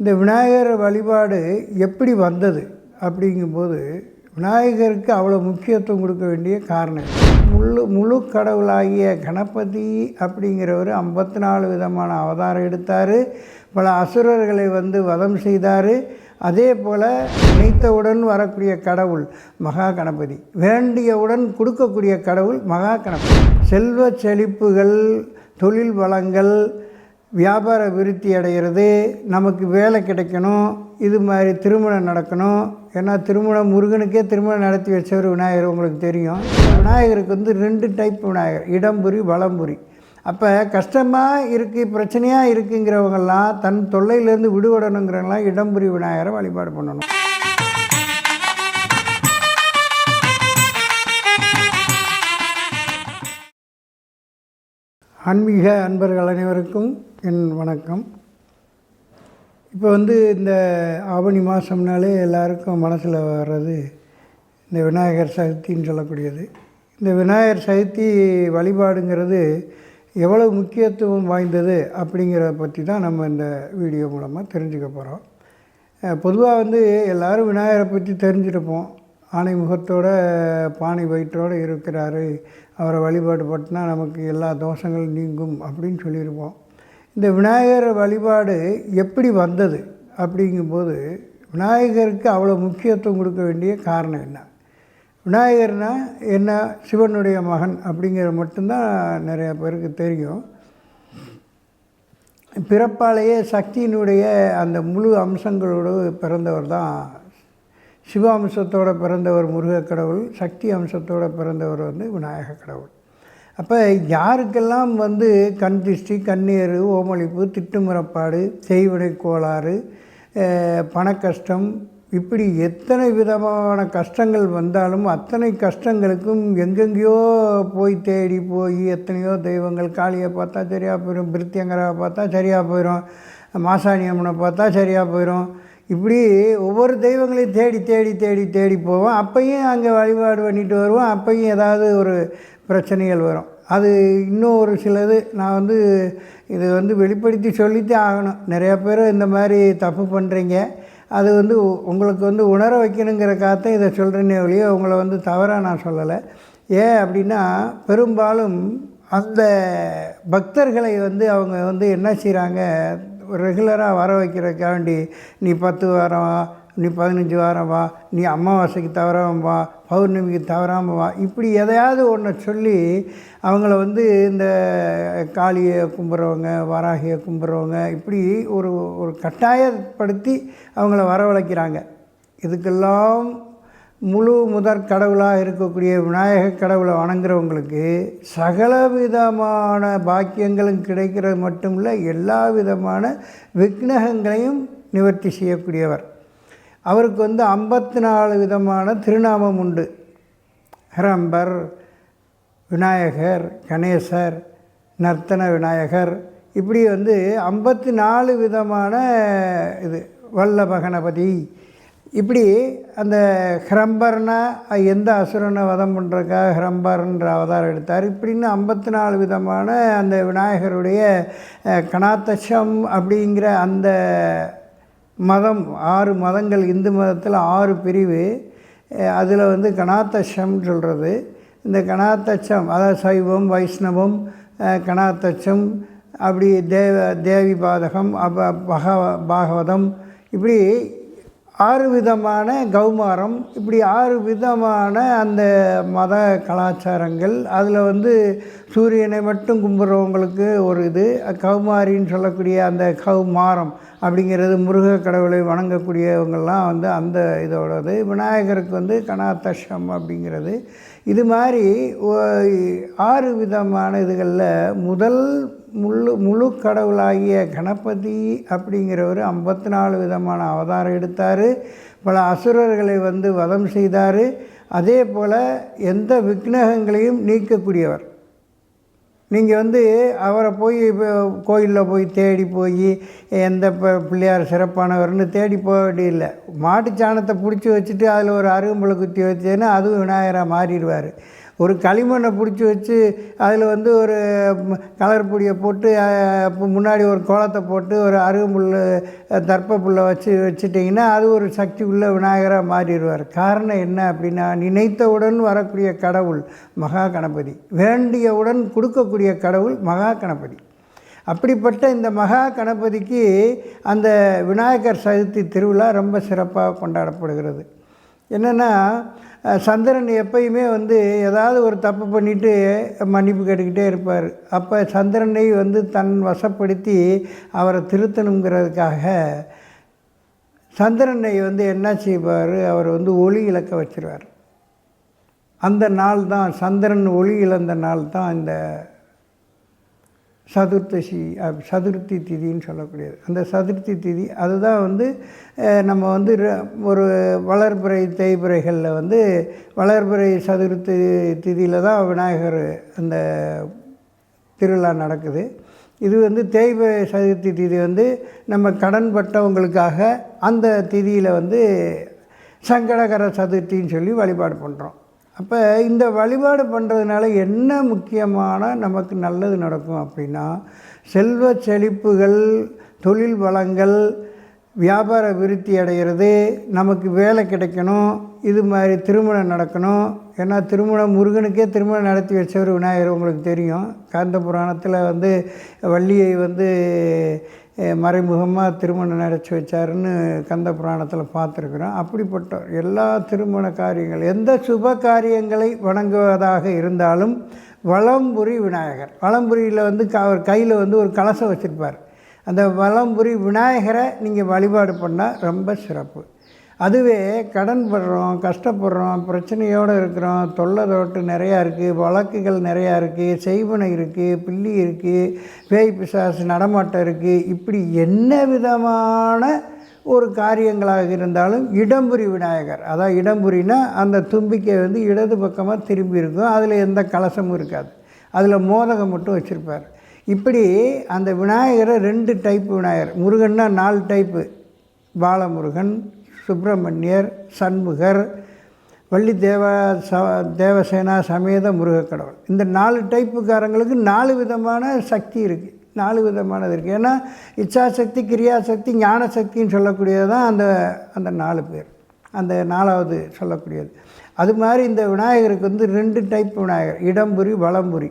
இந்த விநாயகர் வழிபாடு எப்படி வந்தது அப்படிங்கும்போது விநாயகருக்கு அவ்வளோ முக்கியத்துவம் கொடுக்க வேண்டிய காரணம் முழு முழு கடவுளாகிய கணபதி அப்படிங்கிறவர் ஐம்பத்தி நாலு விதமான அவதாரம் எடுத்தார். பல அசுரர்களை வந்து வதம் செய்தார். அதே போல் நினைத்தவுடன் வரக்கூடிய கடவுள் மகா கணபதி. வேண்டியவுடன் கொடுக்கக்கூடிய கடவுள் மகா கணபதி. செல்வ செழிப்புகள் தொழில் வளங்கள் வியாபார விருத்தி அடைகிறது நமக்கு வேலை கிடைக்கணும் இது மாதிரி திருமணம் நடக்கணும். ஏன்னா திருமணம் முருகனுக்கே திருமணம் நடத்தி வச்சவர் விநாயகர் உங்களுக்கு தெரியும். விநாயகருக்கு வந்து ரெண்டு டைப் விநாயகர் இடம்புரி வளம்புரி அப்போ கஷ்டமாக இருக்குது பிரச்சனையாக இருக்குங்கிறவங்கெல்லாம் தன் தொல்லையிலேருந்து விடுபடணுங்கிறவங்களாம் இடம்புரி விநாயகரை வழிபாடு பண்ணணும். ஆன்மீக அன்பர்கள் அனைவருக்கும் என் வணக்கம். இப்போ வந்து இந்த ஆவணி மாதம்னாலே எல்லாருக்கும் மனசில் வர்றது இந்த விநாயகர் சதுர்த்தின்னு சொல்லக்கூடியது. இந்த விநாயகர் சதுர்த்தி வழிபாடுங்கிறது எவ்வளவு முக்கியத்துவம் வாய்ந்தது அப்படிங்கிறத பற்றி தான் நம்ம இந்த வீடியோ மூலமாக தெரிஞ்சுக்க போகிறோம் பொதுவாக வந்து எல்லோரும் விநாயகரை பற்றி தெரிஞ்சிருப்போம். ஆணை முகத்தோட பானை வயிற்றோடு இருக்கிறாரு. அவரை வழிபாடு பட்டினா நமக்கு எல்லா தோஷங்களும் நீங்கும் அப்படின்னு சொல்லியிருப்போம். இந்த விநாயகர் வழிபாடு எப்படி வந்தது அப்படிங்கும்போது விநாயகருக்கு அவ்வளோ முக்கியத்துவம் கொடுக்க வேண்டிய காரணம் என்ன? விநாயகர்னால் என்ன? சிவனுடைய மகன் அப்படிங்கிற மட்டும்தான் நிறைய பேருக்கு தெரியும். பிறப்பாலேயே சக்தியினுடைய அந்த முழு அம்சங்களோடு பிறந்தவர் தான் சிவ அம்சத்தோடு பிறந்தவர் முருக கடவுள் சக்தி அம்சத்தோடு பிறந்தவர் வந்து விநாயக கடவுள். அப்போ யாருக்கெல்லாம் வந்து கண் திஷ்டி கண்ணீர் ஓமளிப்பு திட்டுமுறப்பாடு செய்வினை கோளாறு பணக்கஷ்டம் இப்படி எத்தனை விதமான கஷ்டங்கள் வந்தாலும் அத்தனை கஷ்டங்களுக்கும் எங்கெங்கேயோ போய் தேடி போய் எத்தனையோ தெய்வங்கள் காளியை பார்த்தா சரியாக போயிடும் பிரித்தியங்கராவை பார்த்தா சரியாக போயிடும் மாசாணி அம்மனை பார்த்தா சரியாக போயிடும் இப்படி ஒவ்வொரு தெய்வங்களையும் தேடி தேடி தேடி தேடி போவோம். அப்பையும் அங்கே வழிபாடு பண்ணிட்டு வருவோம். அப்பையும் ஏதாவது ஒரு பிரச்சனைகள் வரும். அது இன்னும் ஒரு சிலது நான் வந்து இது வந்து வெளிப்படுத்தி சொல்லித்தே ஆகணும். நிறையா பேர் இந்த மாதிரி தப்பு பண்ணுறீங்க அது வந்து உங்களுக்கு வந்து உணர வைக்கணுங்கிறக்காக இதை சொல்கிறேனே ஒழிய உங்களை வந்து தவறாக நான் சொல்லலை. ஏன் அப்படின்னா பெரும்பாலும் அந்த பக்தர்களை வந்து அவங்க வந்து என்ன செய்கிறாங்க ரெகுலராக வர வைக்கிறதுக்காண்டி நீ பத்து வாரம் வா நீ பதினஞ்சு வாரம் வா நீ அமாவாசைக்கு தவறாமல் வா பௌர்ணமிக்கு தவறாமல் வா இப்படி எதையாவது ஒன்றை சொல்லி அவங்கள வந்து இந்த காளியை கும்பிட்றவங்க வராகியை கும்பிட்றவங்க இப்படி ஒரு ஒரு கட்டாயப்படுத்தி அவங்கள வரவழைக்கிறாங்க. இதுக்கெல்லாம் முழு முதற் கடவுளாக இருக்கக்கூடிய விநாயக கடவுளை வணங்குறவங்களுக்கு சகல விதமான பாக்கியங்களும் கிடைக்கிறது மட்டும் இல்லை எல்லா விதமான விக்னகங்களையும் நிவர்த்தி செய்யக்கூடியவர். அவருக்கு வந்து ஐம்பத்தி நாலு விதமான திருநாமம் உண்டு. ஹரம்பர் விநாயகர் கணேசர் நர்த்தன விநாயகர் இப்படி வந்து ஐம்பத்தி நாலு விதமான இது வல்ல கணபதி இப்படி அந்த ஹிரம்பர்னா எந்த அசுரனை வதம் பண்ணுறதுக்காக ஹிரம்பர்ன்ற அவதாரம் எடுத்தார். இப்படின்னு ஐம்பத்தி நாலு விதமான அந்த விநாயகருடைய கணாத்தசம் அப்படிங்கிற அந்த மதம் ஆறு மதங்கள் இந்து மதத்தில் ஆறு பிரிவு அதில் வந்து கணாத்தசம் சொல்கிறது இந்த கணாத்தச்சம் அதாவது சைவம் வைஷ்ணவம் கணாத்தச்சம் அப்படி தேவ தேவி பாதகம் அப்ப பகவ பாகவதம் இப்படி ஆறு விதமான கௌமாரம். இப்படி ஆறு விதமான அந்த மத கலாச்சாரங்கள் அதில் வந்து சூரியனை மட்டும் கும்பிட்றவங்களுக்கு ஒரு இது. கௌமாரின்னு சொல்லக்கூடிய அந்த கௌமாரம் அப்படிங்கிறது முருக கடவுளை வணங்கக்கூடியவங்கள்லாம் வந்து அந்த இதோடது. விநாயகருக்கு வந்து கணாத்தஷம் அப்படிங்கிறது. இது மாதிரி ஆறு விதமான இதுகளில் முதல் முழு முழு கடவுளாகிய கணபதி அப்படிங்கிறவர் ஐம்பத்தி நாலு விதமான அவதாரம் எடுத்தார். பல அசுரர்களை வந்து வதம் செய்தார். அதே போல் எந்த விக்னகங்களையும் நீக்கக்கூடியவர். நீங்கள் வந்து அவரை போய் கோயிலில் போய் தேடி போய் எந்த பிள்ளையார் சிறப்பானவர்னு தேடி போக வேண்டியதில்லை. மாட்டு சாணத்தை பிடிச்சி வச்சுட்டு அதில் ஒரு அருகம்புல குத்தி வச்சேன்னா அதுவும் விநாயகராக மாறிடுவார். ஒரு களிமண்ணை பிடிச்சி வச்சு அதில் வந்து ஒரு கலர் பொடியை போட்டு முன்னாடி ஒரு கோலத்தை போட்டு ஒரு அருகம்புல் தர்ப்ப புல்லை வச்சு வச்சுட்டிங்கன்னா அது ஒரு சக்தி உள்ள விநாயகராக மாறிடுவார். காரணம் என்ன அப்படின்னா நினைத்தவுடன் வரக்கூடிய கடவுள் மகா கணபதி. வேண்டியவுடன் கொடுக்கக்கூடிய கடவுள் மகா கணபதி. அப்படிப்பட்ட இந்த மகா கணபதிக்கு அந்த விநாயகர் சதுர்த்தி திருவிழா ரொம்ப சிறப்பாக கொண்டாடப்படுகிறது. என்னென்னா சந்திரன் எப்பயுமே வந்து ஏதாவது ஒரு தப்பு பண்ணிட்டு மன்னிப்பு கேட்டுக்கிட்டே இருப்பார். அப்போ சந்திரனை வந்து தன் வசப்படுத்தி அவரை திருத்தணுங்கிறதுக்காக சந்திரனை வந்து என்ன செய்வார்? அவர் வந்து ஒளி இழக்க வச்சிருவார். அந்த நாள் தான் சந்திரன் ஒளி இழந்த நாள் தான் இந்த சதுர்த்தசி சதுர்த்தி திதின்னு சொல்லக்கூடியது. அந்த சதுர்த்தி திதி அதுதான் வந்து நம்ம வந்து ர- ஒரு வளர்பிறை தேய்பிறைகளில் வந்து வளர்பிறை சதுர்த்தி திதியில் தான் விநாயகர் அந்த திருவிழா நடக்குது. இது வந்து தேய்பிறை சதுர்த்தி திதி வந்து நம்ம கடன்பட்டவங்களுக்காக அந்த திதியில் வந்து சங்கடகர சதுர்த்தின்னு சொல்லி வழிபாடு பண்ணுறோம் அப்போ இந்த வழிபாடு பண்ணுறதுனால என்ன முக்கியமான நமக்கு நல்லது நடக்கும் அப்படின்னா செல்வ செழிப்புகள் தொழில் வளங்கள் வியாபார விருத்தி அடைகிறது நமக்கு வேலை கிடைக்கணும் இது மாதிரி திருமணம் நடக்கணும். ஏன்னா திருமணம் முருகனுக்கே திருமணம் நடத்தி வச்சவர் விநாயகர் உங்களுக்கு தெரியும். காந்த புராணத்தில் வந்து வள்ளியை வந்து மறைமுகமாக திருமணம் நடத்தி வச்சாருன்னு கந்த புராணத்தில் பார்த்துருக்குறோம். அப்படிப்பட்ட எல்லா திருமண காரியங்கள் எந்த சுப காரியங்களை வணங்குவதாக இருந்தாலும் வளம்புரி விநாயகர். வளம்புரியில் வந்து க- அவர் கையில் வந்து ஒரு கலசம் வச்சுருப்பார். அந்த வளம்புரி விநாயகரை நீங்கள் வழிபாடு பண்ணால் ரொம்ப சிறப்பு. அதுவே கடன் படுறோம் கஷ்டப்படுறோம் பிரச்சனையோடு இருக்கிறோம் தொல்லை தோட்டு நிறையா இருக்குது வழக்குகள் நிறையா இருக்குது செய்வனை இருக்குது பில்லி இருக்குது பேய் பிசாசு நடமாட்டம் இருக்குது இப்படி என்ன விதமான ஒரு காரியங்களாக இருந்தாலும் இடம்புரி விநாயகர். அதான் இடம்புரினா அந்த தும்பிக்கை வந்து இடது பக்கமாக திரும்பி இருக்கும். அதில் எந்த கலசமும் இருக்காது. அதில் மோதகம் மட்டும் வச்சுருப்பார். இப்படி அந்த விநாயகரை ரெண்டு டைப் விநாயகர். முருகன்னா நாலு டைப்பு பாலமுருகன் சுப்பிரமணியர் சண்முகர் வள்ளி தேவ ச தேவசேனா சமேத முருகக்கடவுள். இந்த நாலு டைப்புக்காரங்களுக்கு நாலு விதமான சக்தி இருக்குது நாலு விதமானது இருக்குது ஏன்னா இச்சாசக்தி கிரியாசக்தி ஞானசக்தின்னு சொல்லக்கூடியது தான் அந்த அந்த நாலு பேர். அந்த நாலாவது சொல்லக்கூடியது. அது மாதிரி இந்த விநாயகருக்கு வந்து ரெண்டு டைப் விநாயகர். இடம்புரி வளம்புரி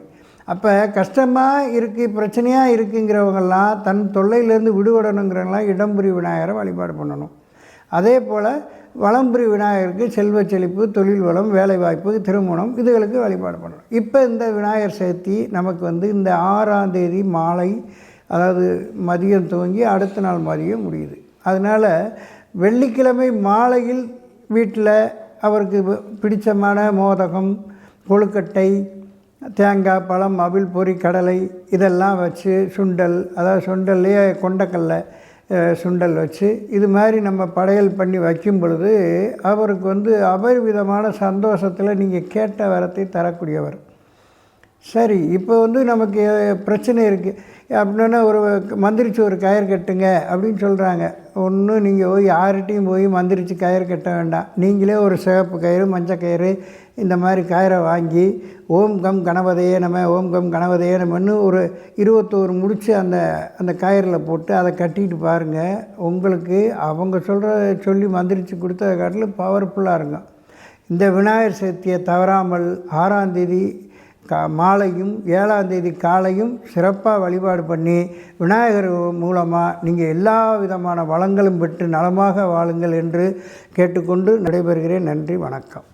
அப்போ கஷ்டமாக இருக்குது பிரச்சனையாக இருக்குங்கிறவங்கெல்லாம் தன் தொல்லையிலேருந்து விடுபடணுங்கிறவங்களாம் இடம்புரி விநாயகரை வழிபாடு பண்ணணும். அதே போல் வளம்புரி விநாயகருக்கு செல்வ செழிப்பு தொழில் வளம் வேலைவாய்ப்பு திருமணம் இதுகளுக்கு வழிபாடு பண்ணணும். இப்போ இந்த விநாயகர் சதுர்த்தி நமக்கு வந்து இந்த ஆறாம் தேதி மாலை அதாவது மதியம் துவங்கி அடுத்த நாள் மதியம் முடியுது. அதனால் வெள்ளிக்கிழமை மாலையில் வீட்டில் அவருக்கு பிடித்தமான மோதகம் கொழுக்கட்டை தேங்காய் பழம் அவில் பொரி கடலை இதெல்லாம் வச்சு சுண்டல் அதாவது சுண்டல்லையே கொண்டக்கல்லை சுண்டல் வச்சு இது மாதிரி நம்ம படையல் பண்ணி வைக்கும் பொழுது அவருக்கு வந்து அபரிவிதமான சந்தோஷத்தில் நீங்கள் கேட்ட வரத்தை தரக்கூடியவர். சரி இப்போ வந்து நமக்கு பிரச்சனை இருக்குது அப்படின்னா ஒரு மந்திரிச்சு ஒரு கயிறு கட்டுங்க அப்படின்னு சொல்கிறாங்க ஒன்றும் நீங்கள் போய் யார்கிட்டையும் போய் மந்திரிச்சு கயிறு கட்ட வேண்டாம். நீங்களே ஒரு சிவப்பு கயிறு மஞ்சள் கயிறு இந்த மாதிரி கயிறை வாங்கி ஓம் கம் கணபதையே நம்ம ஓம் கம் கணபதையே நம்மன்னு ஒரு இருபத்தோரு முடிச்சு அந்த அந்த கயிறில் போட்டு அதை கட்டிட்டு பாருங்கள் உங்களுக்கு அவங்க சொல்கிற சொல்லி மந்திரிச்சு கொடுத்ததை காட்டிலும் பவர்ஃபுல்லாக இருக்கும். இந்த விநாயகர் சதுர்த்தியை தவறாமல் ஆறாம் தேதி கா மாலையும் ஏழாம் தேதி காலையும் சிறப்பாக வழிபாடு பண்ணி விநாயகர் மூலமாக நீங்கள் எல்லா விதமான வளங்களும் பெற்று நலமாக வாழுங்கள் என்று கேட்டுக்கொண்டு நடைபெறுகிறேன். நன்றி வணக்கம்.